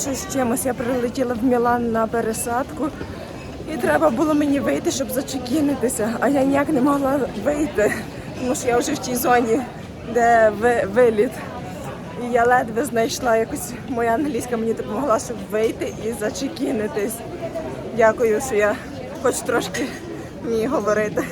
щось з чимось. Я прилетіла в Мілан на пересадку. І треба було мені вийти, щоб зачекінитися. А я ніяк не могла вийти, тому що я вже в тій зоні, де ви- виліт. І я ледве знайшла якось моя англійська мені допомогла, щоб вийти і зачекінитись. Дякую, що я хоч трошки вмію говорити.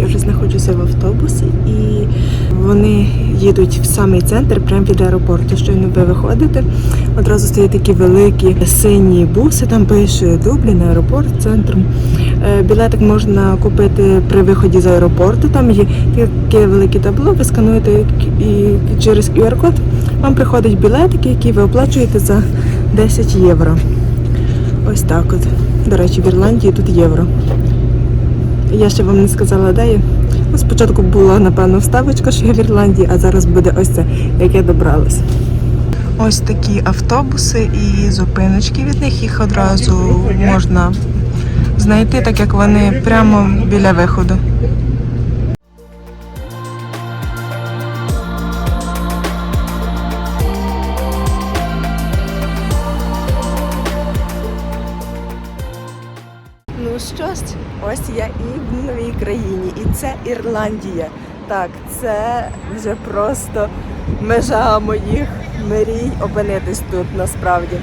Я вже знаходжуся в автобусі і вони їдуть в самий центр, прямо від аеропорту. Щойно ви виходите. Одразу стоять такі великі сині буси, там пише Дублін, аеропорт, центром. Е, Білетик можна купити при виході з аеропорту. Там є таке велике табло, ви скануєте і через QR-код вам приходить білетик, який ви оплачуєте за 10 євро. Ось так от. До речі, в Ірландії тут євро. Я ще вам не сказала, де я. Ну, спочатку була, напевно, вставочка, що я в Ірландії, а зараз буде ось це, як я добралась. Ось такі автобуси і зупиночки від них їх одразу можна знайти, так як вони прямо біля виходу. Я і в новій країні, і це Ірландія. Так, це вже просто межа моїх мрій опинитись тут насправді.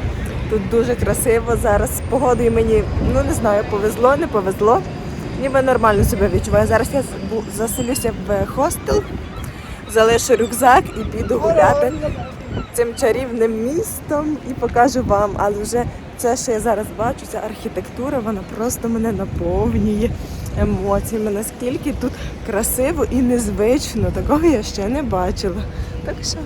Тут дуже красиво зараз погодою мені, ну не знаю, повезло, не повезло. Ніби нормально себе відчуваю. Зараз я заселюся в хостел, залишу рюкзак і піду гуляти цим чарівним містом і покажу вам. Але вже це, що я зараз бачу, ця архітектура, вона просто мене наповнює емоціями. Наскільки тут красиво і незвично, такого я ще не бачила. Так що,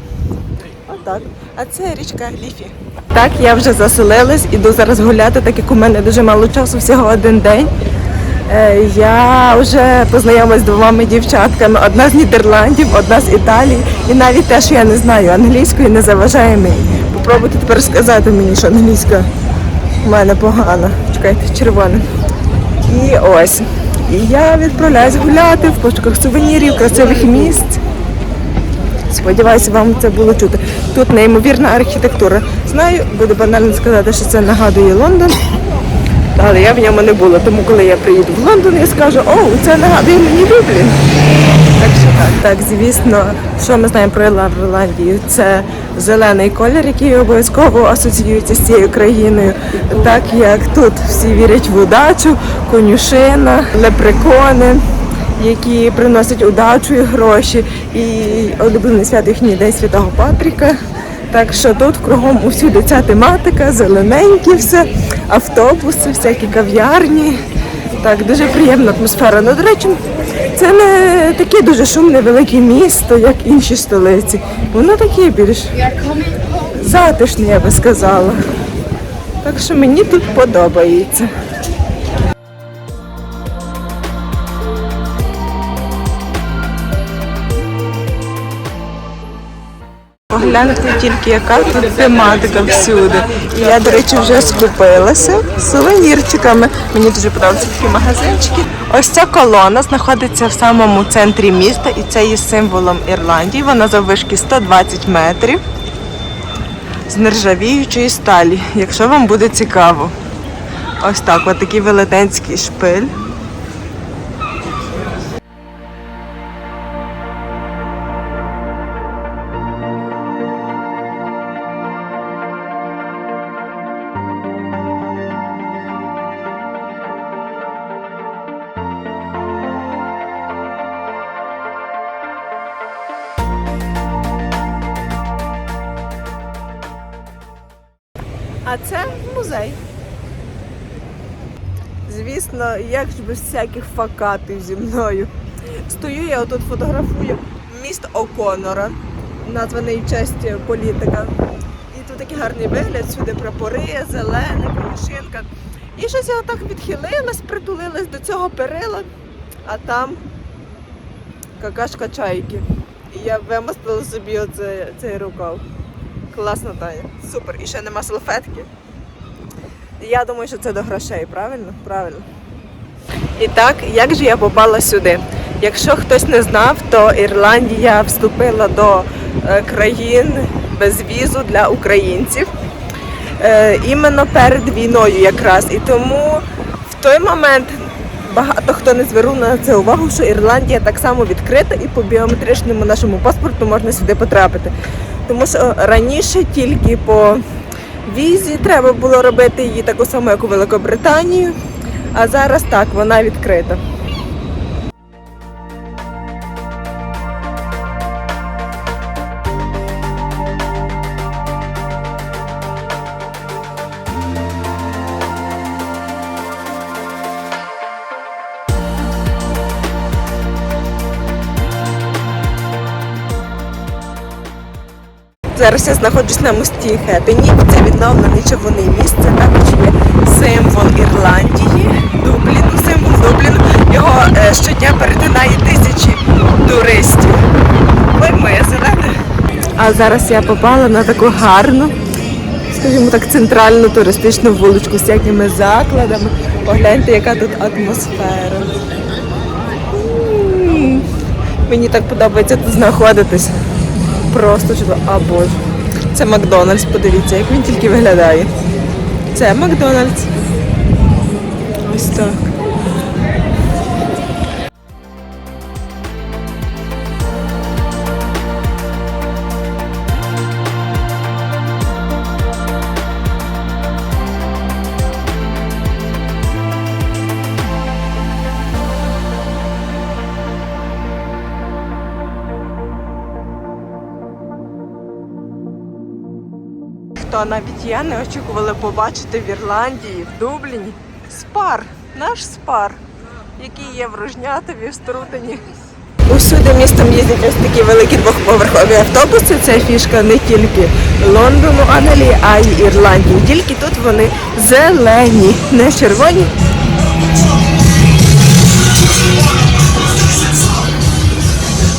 отак. А це річка Ліфі. Так, я вже заселилась, іду зараз гуляти, так як у мене дуже мало часу, всього один день. Е, Я вже познайомилась з двома дівчатками. Одна з Нідерландів, одна з Італії. І навіть те, що я не знаю англійської, не заважає мені. Попробуйте тепер сказати мені, що англійська в мене погана. Чекайте, червона. І ось. І я відправляюсь гуляти в пошуках сувенірів, красивих місць. Сподіваюся, вам це було чути. Тут неймовірна архітектура. Знаю, буде банально сказати, що це нагадує Лондон. Але я в ньому не була, тому коли я приїду в Лондон, я скажу, о, це нагадує мені Дублін. Так що так. Так, звісно, що ми знаємо про Ірландію? Це зелений колір, який обов'язково асоціюється з цією країною. Так як тут всі вірять в удачу, конюшина, лепрекони, які приносять удачу і гроші. І улюблений свято їхній день Святого Патріка. Так що тут кругом усюди ця тематика, зелененькі все, автобуси, всякі кав'ярні. Так, дуже приємна атмосфера. Ну, до речі, це не таке дуже шумне велике місто, як інші столиці. Воно таке більш затишне, я би сказала. Так що мені тут подобається. Погляньте тільки, яка тут тематика всюди. І я, до речі, вже скупилася сувенірчиками. Мені дуже подобаються такі магазинчики. Ось ця колона знаходиться в самому центрі міста, і це є символом Ірландії. Вона заввишки 120 метрів з нержавіючої сталі, якщо вам буде цікаво. Ось так, от такий велетенський шпиль. Це музей. Звісно, як ж без всяких факатів зі мною. Стою я отут фотографую міст О'Конора, названий в честь політика. І тут такий гарний вигляд, сюди прапори, зелене, машинка. І щось я отак відхилилась, притулилась до цього перила, а там какашка чайки. І я вимостила собі цей рукав. Класно, Таня. Супер. І ще нема салфетки. Я думаю, що це до грошей, правильно? Правильно. І так, як же я попала сюди? Якщо хтось не знав, то Ірландія вступила до е, країн без візу для українців. Е, іменно перед війною якраз. І тому в той момент багато хто не звернув на це увагу, що Ірландія так само відкрита і по біометричному нашому паспорту можна сюди потрапити. Тому що раніше тільки по візі треба було робити її таку саму, як у Великобританію, а зараз так, вона відкрита. Зараз я знаходжусь на мості Хеттині. Це відновлений човний міст. Це також є символ Ірландії, Дубліну, символ Дубліну. Його е, щодня перетинає тисячі туристів. Ой, моє зелене. А зараз я попала на таку гарну, скажімо так, центральну туристичну вуличку з всякими закладами. Погляньте, яка тут атмосфера. М, Мені так подобається тут знаходитись. Просто чудово. А боже. Це Макдональдс, подивіться, як він тільки виглядає. Це Макдональдс. Ось так. Хто навіть я не очікувала побачити в Ірландії, в Дубліні спар, наш спар, який є в Рожнятові, в Струтині. Усюди містом їздять ось такі великі двохповерхові автобуси. Це фішка не тільки Лондону, Англії, а й Ірландії. Тільки тут вони зелені, не червоні.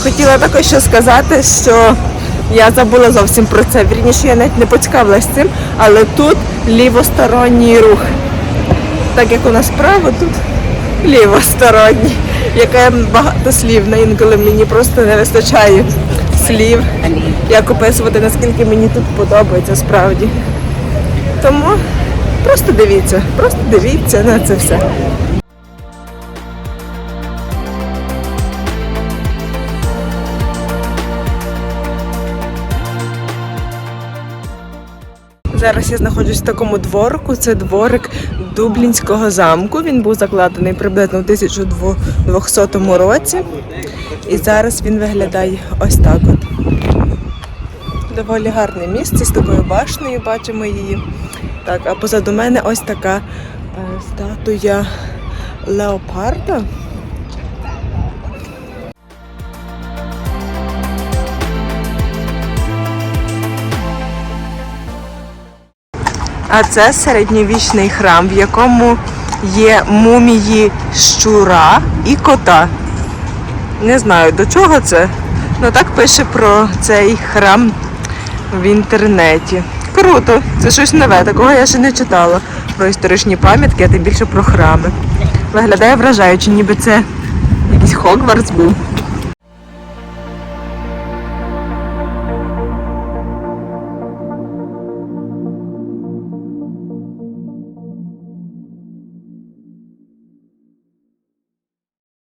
Хотіла також ще сказати, що я забула зовсім про це. Вірніше, я навіть не поцікавилась цим, але тут лівосторонній рух. Так як у нас право, тут лівосторонній. Яке багато слів, на інколи мені просто не вистачає слів, як описувати, наскільки мені тут подобається справді. Тому просто дивіться, просто дивіться на це все. Зараз я знаходжусь в такому дворику. Це дворик Дублінського замку. Він був закладений приблизно у 1200 році. І зараз він виглядає ось так от. Доволі гарне місце з такою башнею, бачимо її. Так, а позаду мене ось така е, статуя леопарда. А це середньовічний храм, в якому є мумії щура і кота. Не знаю до чого це. Ну так пише про цей храм в інтернеті. Круто, це щось нове, такого я ще не читала. Про історичні пам'ятки, а тим більше про храми. Виглядає вражаюче, ніби це якийсь Хогвартс був.